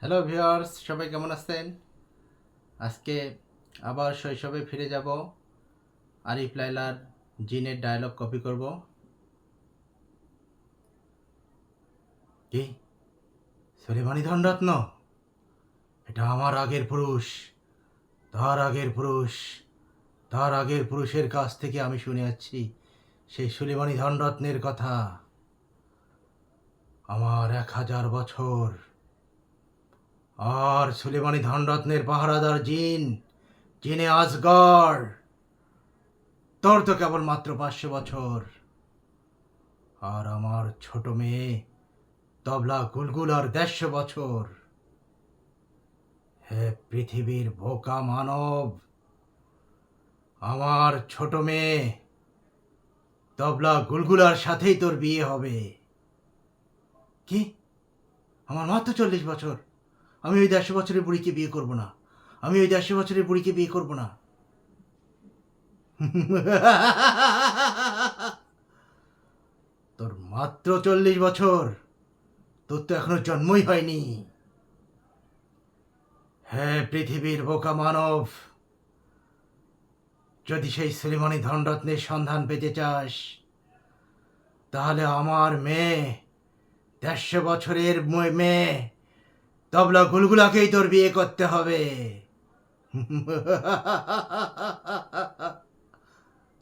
Hello viewers সবাই কেমন আছেন? আজকে আবার শৈশবে ফিরে যাব। আরিফ লাইলার জিনের ডায়লগ কপি করব। কি? সুলেমানি ধনরত্ন? এটা আমার আগের পুরুষ। তার আগের পুরুষ। তার আগের পুরুষের কাছ থেকে আমি শুনে যাচ্ছি সেই সুলেমানি ধনরত্নের কথা। আমার এক হাজার বছর আর সুলেমানি ধনরত্নের পাহারাদার জিন, জিনে আজগর। তোর তো কেবল মাত্র পাঁচশো বছর। আর আমার ছোট মেয়ে, তবলা গুলগুল আর দেড়শো বছর। হে পৃথিবীর বোকা মানব, আমার ছোট মেয়ে, তবলা গুলগুলার সাথেই তোর বিয়ে হবে। কি? আমার মাত্র চল্লিশ বছর। আমি ওই দেড়শো বছরের বুড়িকে বিয়ে করব না। আমি ওই দেড়শো বছরের বুড়িকে বিয়ে করব না। তোর মাত্র চল্লিশ বছর। তোর তো এখনও জন্মই হয়নি। হ্যাঁ পৃথিবীর বোকা মানব, যদি সেই সুলিমানি ধনরত্নের সন্ধান পেতে চাস, তাহলে আমার মেয়ে, দেড়শো বছরের মেয়ে তবলা গুলগুলাকেই তোর বিয়ে করতে হবে।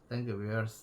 Thank you viewers